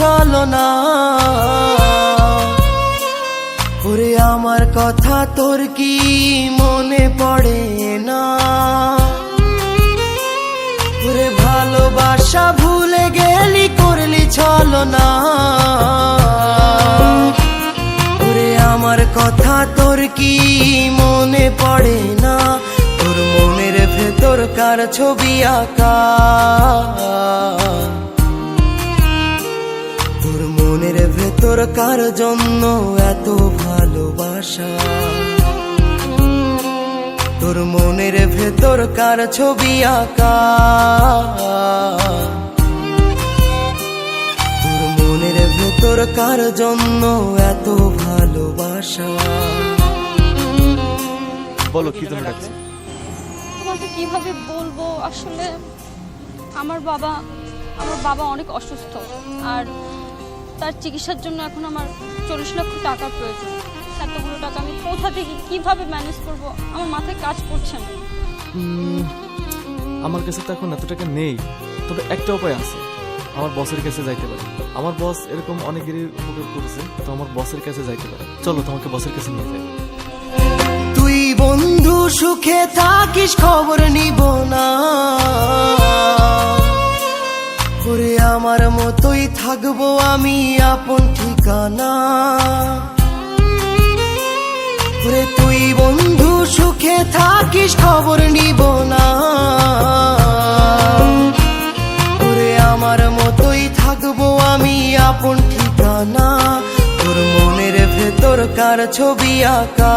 করলি চলো না। ওরে, আমার কথা তোর কি মনে পড়ে না? ওরে, ভালোবাসা ভুলে গেলি, করলি চলো না। ওরে, আমার কথা তোর কি মনে পড়ে না? তোর মনের ভেতর কার ছবি আঁকা। ভেতর কার জন্য এত ভালোবাসা। তোর মনের ভেতর কার ছবি আঁকা। তোর মনের ভেতর কার জন্য এত ভালোবাসা। বলো কি তুমি ডাকছো? তোমাকে কীভাবে বলব? আসলে আমার বাবা আমার বাবা অনেক অসুস্থ। আর তার চিকিৎসার জন্য এখন আমার চল্লিশ লক্ষ টাকার প্রয়োজন। এতগুলো টাকা আমি কোথা থেকে কীভাবে ম্যানেজ করব? আমার মাথায় কাজ করছে না। আমার কাছে তো এখন এত টাকা নেই তবে একটা উপায় আছে। আমার বসের কাছে যাইতে পারে। আমার বস এরকম অনেকেরই উপকার করেছে তো আমার বসের কাছে যাইতে পারে। চলো তোমাকে বসের কাছে নিয়ে যাই। তুই বন্ধু সুখে থাকিস খবর নিব না। আমার মতোই থাকব আমি আপন ঠিকানা। ওরে তুই বন্ধু, সুখে থাকিস, খবর নিব না। ওরে আমার মতোই থাকব আমি আপন ঠিকানা। তোর মনের ভেতর কার ছবি আঁকা।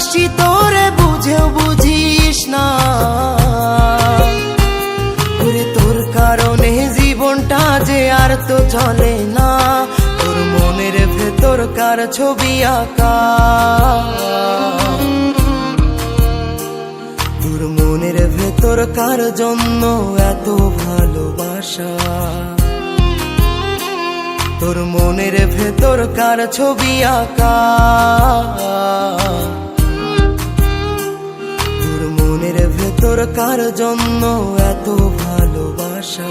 ভালোবাসি তোরে বুঝেও বুঝিস না ওরে তোর কারণে জীবনটা যে আর তো চলে না তোর মনের ভেতর কার ছবি আঁকা তোর মনের ভেতর কার জন্য এত ভালোবাসা তোর মনের ভেতর কার ছবি আঁকা তোর কার জন্য এত ভালোবাসা।